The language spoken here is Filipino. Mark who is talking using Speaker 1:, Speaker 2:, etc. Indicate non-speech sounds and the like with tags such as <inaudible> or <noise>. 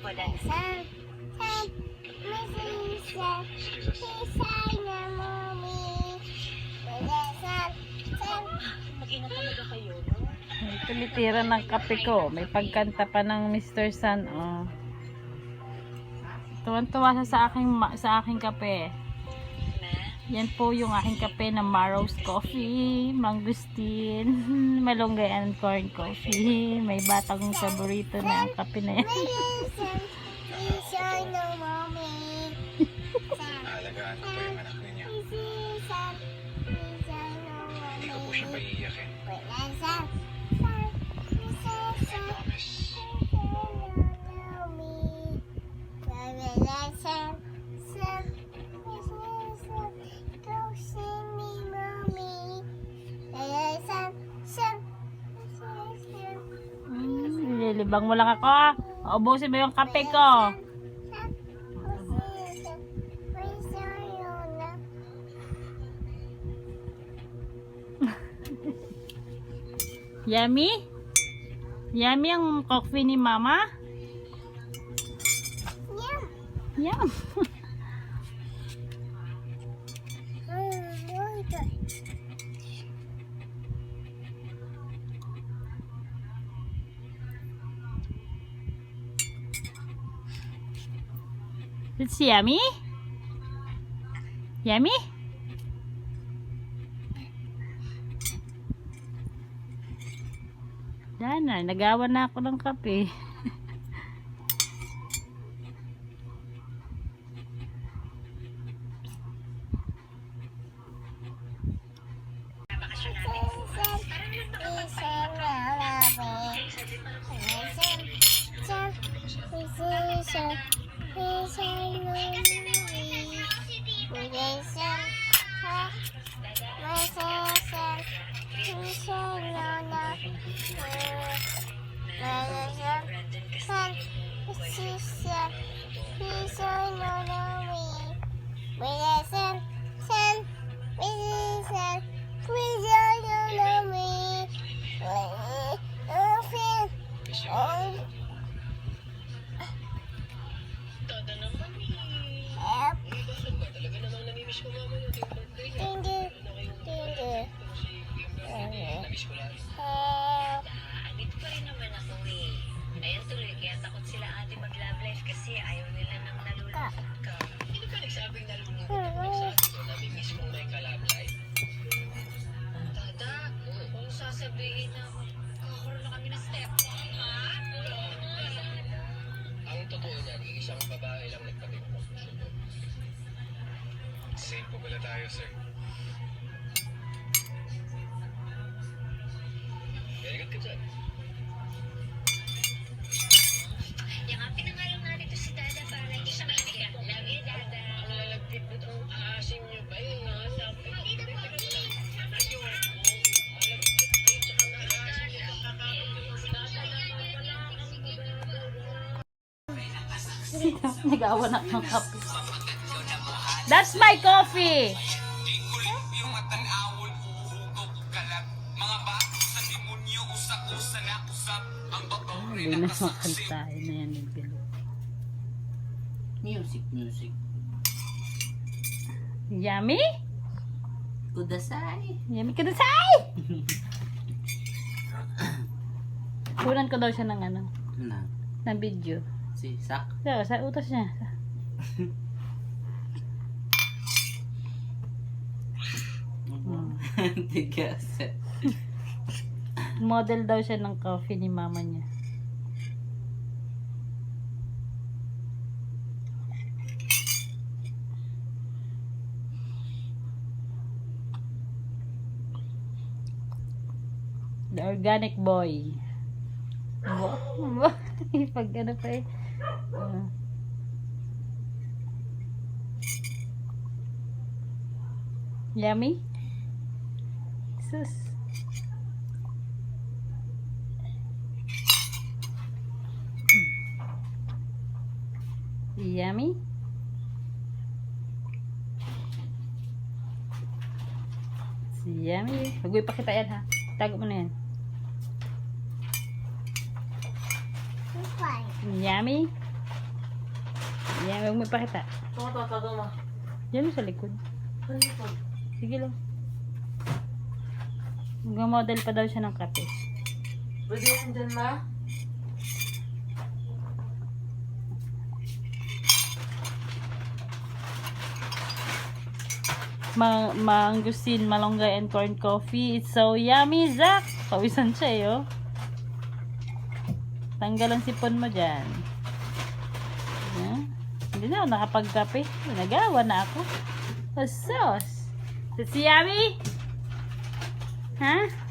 Speaker 1: po dahil sa... Mag-ina talaga kayo, no?
Speaker 2: May tumitira ng kape ko. May pagkanta pa ng Mr. Sun. Oh. Tuwan-tuwa siya sa aking, sa aking kape. Yan po yung aking kape na Maro's Coffee, Mangustin, <laughs> Malunggay and Corn Coffee. May batang paborito na ang kape na yan.
Speaker 3: Alagaan ko po yung anak ninyo. Hindi ko po siya paiiyakin. Promise.
Speaker 2: Nililibang mo lang ako. Ubusin mo yung kape ko. <laughs> Yummy? Yummy ang coffee ni mama? Yum. <laughs> It's yummy? Yummy? Dana, nagawa na ako ng kape.
Speaker 1: Brandon Namiss ko lang.
Speaker 4: Andito pa rin naman ako eh. Ayan tuloy, kaya takot sila ate mag-love life kasi ayaw nila nang nalulungkot ka.
Speaker 3: Hindi ka nagsabing nalulungkot Same po pala tayo, sir. Very good ka dyan.
Speaker 4: Yung nga pinangalan nga dito si Dada para hindi siya maibigyan. Love you, Dada.
Speaker 3: Ang lalagkit nito, ang aasim niyo ba yun? Sabi.
Speaker 4: Hindi na po,
Speaker 3: Ayun. Ang lagkit kayo, tsaka naaasim niyo. Kakakapit yung binata na
Speaker 2: Nagawa na ng kape. That's my coffee!
Speaker 5: yung
Speaker 2: Hindi na makantahin na yan. Bill.
Speaker 6: Music, music.
Speaker 2: Yummy?
Speaker 6: Kudasai.
Speaker 2: Yummy ka say! <coughs> Kunan ko daw siya ng ano,
Speaker 6: Na,
Speaker 2: ng video.
Speaker 6: si Sak.
Speaker 2: So, sa utos niya. <laughs>
Speaker 6: Tigas.
Speaker 2: Model daw siya ng coffee ni mama niya. The organic boy. <laughs> Pag ano pa eh. Ah. yummy? Sus. Yummy? Yummy. Huwag mo ipakita yan ha. Tago mo na yan. Yummy? Yan, huwag mo ipakita.
Speaker 3: Ito, ito, ito, ito, ma.
Speaker 2: Yan mo sa likod. Sige lang. Mag-model pa daw siya ng kape.
Speaker 3: Pwede yan dyan, ma?
Speaker 2: Ma mangustin, malunggay, and corn coffee. It's so yummy, Zach! Pawisan siya eh, oh. Tanggal ang sipon mo dyan. Yan. Hindi na ako nakapagkape. Nagawa na ako. Asos! Ito si Yummy? Ha?